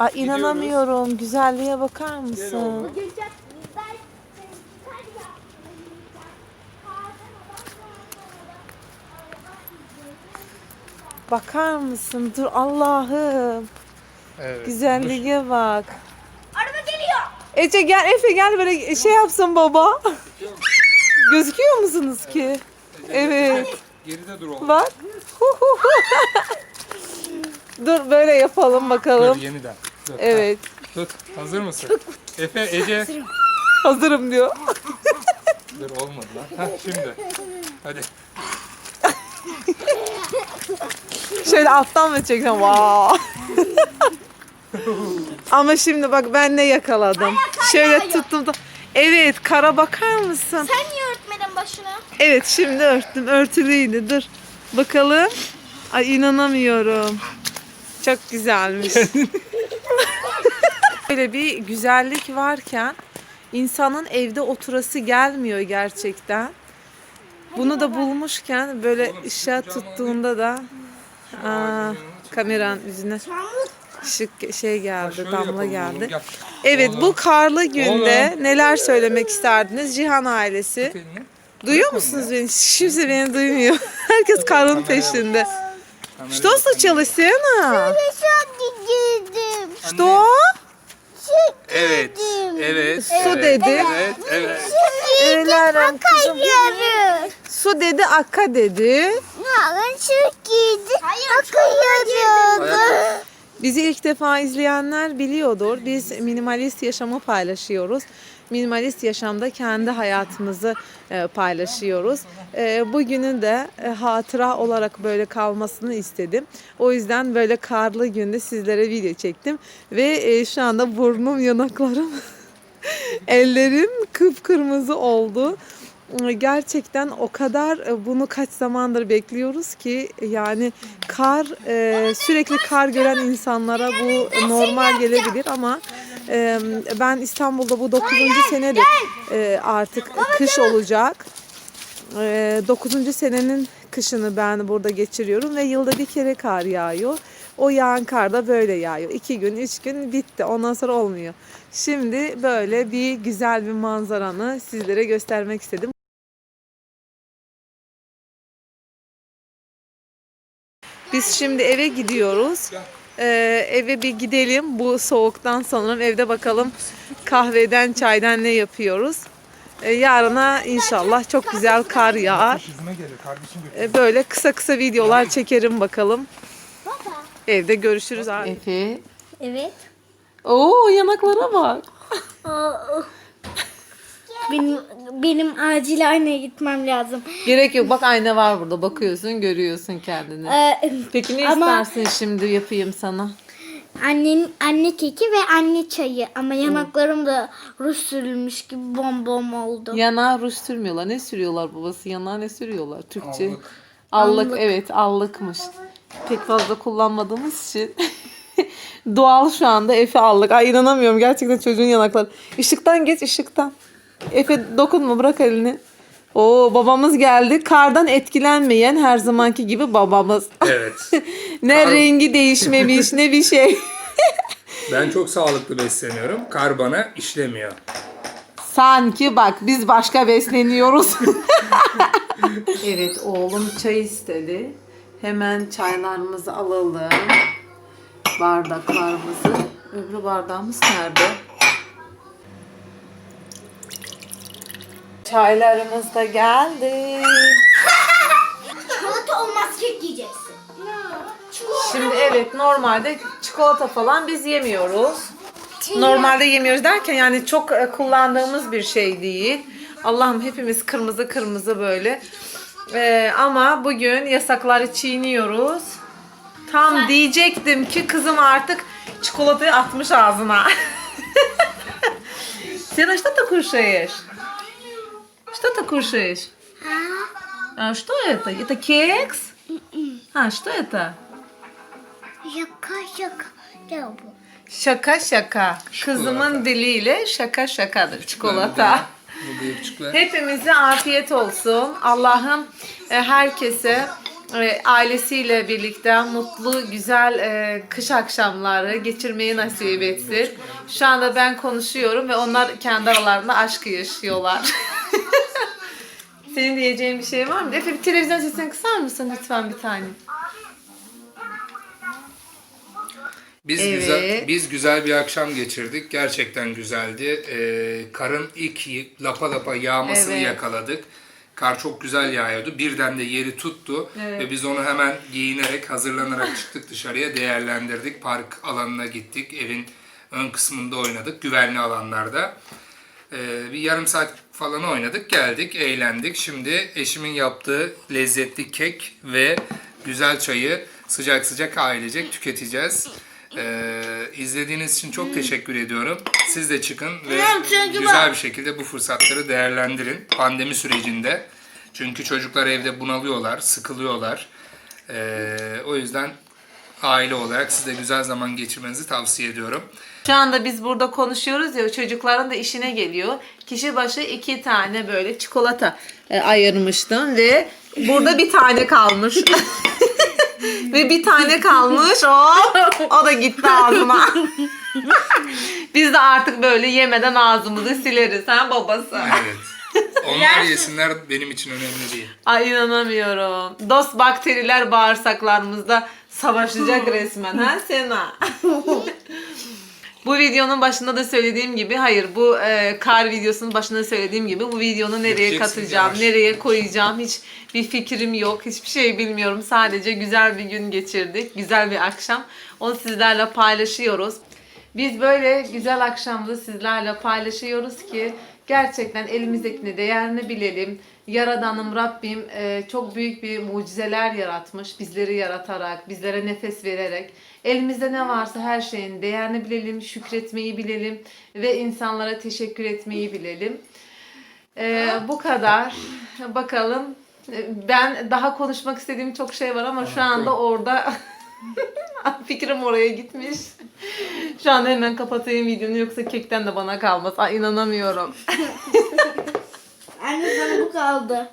Aa, inanamıyorum. Güzelliğe bakar mısın? Bakar mısın? Dur Allah'ım. Evet. Güzelliğe bak. Araba geliyor. Ece gel Efe gel böyle şey yapsın baba. Gözüküyor musunuz ki? Evet. Geride dur oğlum. Bak. Dur böyle yapalım Dur bakalım. yeniden. Dur. Evet. Tut. Hazır mısın? Efe, Ece. Hazırım diyor. Dur olmadı lan. Heh, şimdi. Hadi. Şöyle alttan mı çekeceğim? Wow. Ama şimdi bak ben ne yakaladım. Şöyle tuttum da. Evet kara bakar mısın? Sen niye örtmedin başını? Evet şimdi örttüm. Örtülüydü. Dur. Bakalım. Ay inanamıyorum. Çok güzelmiş. Böyle bir güzellik varken insanın evde oturası gelmiyor gerçekten. Bunu da bulmuşken böyle ışığa tuttuğunda da aa, kameranın yüzüne ışık şey geldi, damla geldi. Evet bu karlı günde neler söylemek isterdiniz Cihan ailesi? Duyuyor musunuz beni? Kimse beni duymuyor. Herkes karın peşinde. Kamerayı Что bakın. случилось, Сена? Girdim. Что? Evet. Evet. Su evet, dedi. Evet. Evet. Öğlerim kızım. Yarı. Su dedi, akka dedi. Narın şu girdi. Akıyordum. Bizi ilk defa izleyenler biliyordur. Biz minimalist yaşamı paylaşıyoruz. Minimalist yaşamda kendi hayatımızı e, paylaşıyoruz. E, bugünün de e, hatıra olarak böyle kalmasını istedim. O yüzden böyle karlı günde sizlere video çektim. Ve şu anda burnum, yanaklarım, ellerim kıpkırmızı oldu. Gerçekten o kadar bunu kaç zamandır bekliyoruz ki yani kar sürekli kar gören insanlara bu normal gelebilir ama e, ben İstanbul'da bu 9. senedir e, artık kış olacak. 9. senenin kışını ben burada geçiriyorum ve yılda bir kere kar yağıyor. O yağan kar da böyle yağıyor. İki gün, üç gün bitti. Ondan sonra olmuyor. Şimdi böyle bir güzel bir manzaranı sizlere göstermek istedim. Biz şimdi eve gidiyoruz. Ee, eve bir gidelim bu soğuktan sonra evde bakalım kahveden çaydan ne yapıyoruz. Ee, yarına inşallah çok güzel kar yağar. Ee, böyle kısa kısa videolar çekerim bakalım. Evde görüşürüz abi. Efe. Evet. Oo yanaklara bak. Benim benim acil aynaya gitmem lazım. Gerek yok. Bak ayna var burada. Bakıyorsun, görüyorsun kendini. Ee, Peki ne ama- istersin şimdi yapayım sana? Annenin anne keki ve anne çayı ama yanaklarım da ruj sürülmüş gibi bom oldu. Yanağa ruj sürmüyorlar. Ne sürüyorlar babası? Yanağa ne sürüyorlar? Türkçe. Allık. Allık. Allık. evet allıkmış. Pek fazla kullanmadığımız için. Doğal şu anda Efe allık. Ay inanamıyorum gerçekten çocuğun yanakları. Işıktan geç ışıktan. Efe dokunma bırak elini. Oo babamız geldi. Kardan etkilenmeyen her zamanki gibi babamız. Evet. ne Kar- rengi değişmemiş ne bir şey. Ben çok sağlıklı besleniyorum. Kar bana işlemiyor. Sanki bak biz başka besleniyoruz. evet oğlum çay istedi. Hemen çaylarımızı alalım. Bardaklarımızı. Öbür bardağımız nerede? Çaylarımız da geldi. Çikolata olmaz kek yiyeceksin. Şimdi evet normalde çikolata falan biz yemiyoruz. Normalde yemiyoruz derken yani çok e, kullandığımız bir şey değil. Allah'ım hepimiz kırmızı kırmızı böyle. E, ama bugün yasakları çiğniyoruz. Tam diyecektim ki kızım artık çikolatayı atmış ağzına. Sen açtın da kurşayır. Что ты кушаешь? А, что это? Это кекс? А, что это? Şaka şaka. Ne bu? Şaka şaka. Kızımın diliyle şaka şakadır çikolata. Bu büyükçükler. Hepimize afiyet olsun. Allah'ım e, herkese e, ailesiyle birlikte mutlu, güzel e, kış akşamları geçirmeyi nasip etsin. Şu anda ben konuşuyorum ve onlar kendi aralarında aşkı yaşıyorlar. Senin diyeceğin bir şey var mı? Efe bir televizyon sesini kısar mısın lütfen bir tane? Biz Evet. güzel biz güzel bir akşam geçirdik. Gerçekten güzeldi. Ee, karın ilk y- lapa lapa yağmasını Evet. yakaladık. Kar çok güzel yağıyordu. Birden de yeri tuttu Evet. ve biz onu hemen giyinerek, hazırlanarak çıktık dışarıya, değerlendirdik. Park alanına gittik. Evin ön kısmında oynadık, güvenli alanlarda. Ee, bir yarım saat falan oynadık, geldik, eğlendik. Şimdi eşimin yaptığı lezzetli kek ve güzel çayı sıcak sıcak ailecek tüketeceğiz. Ee, izlediğiniz için çok teşekkür ediyorum. Siz de çıkın ve güzel bir şekilde bu fırsatları değerlendirin pandemi sürecinde. Çünkü çocuklar evde bunalıyorlar, sıkılıyorlar. Ee, o yüzden aile olarak size güzel zaman geçirmenizi tavsiye ediyorum. Şu anda biz burada konuşuyoruz ya çocukların da işine geliyor. Kişi başı iki tane böyle çikolata e, ayırmıştım ve burada bir tane kalmış. ve bir tane kalmış o o da gitti ağzına. biz de artık böyle yemeden ağzımızı sileriz ha babası. Evet. Onlar yesinler benim için önemli değil. Ay inanamıyorum. Dost bakteriler bağırsaklarımızda savaşacak resmen ha Sena. bu videonun başında da söylediğim gibi hayır bu e, kar videosunun başında da söylediğim gibi bu videonu nereye katacağım, yavaş. nereye koyacağım hiç bir fikrim yok. Hiçbir şey bilmiyorum. Sadece güzel bir gün geçirdik. Güzel bir akşam. Onu sizlerle paylaşıyoruz. Biz böyle güzel akşamda sizlerle paylaşıyoruz ki gerçekten elimizdekini değerini bilelim. Yaradanım Rabbim e, çok büyük bir mucizeler yaratmış. Bizleri yaratarak, bizlere nefes vererek. Elimizde ne varsa her şeyin değerini bilelim, şükretmeyi bilelim ve insanlara teşekkür etmeyi bilelim. E, bu kadar. Bakalım. E, Ben daha konuşmak istediğim çok şey var ama şu anda orada fikrim oraya gitmiş. Şu anda hemen kapatayım videonu yoksa kekten de bana kalmaz. Ay inanamıyorum. Anne sana bu kaldı.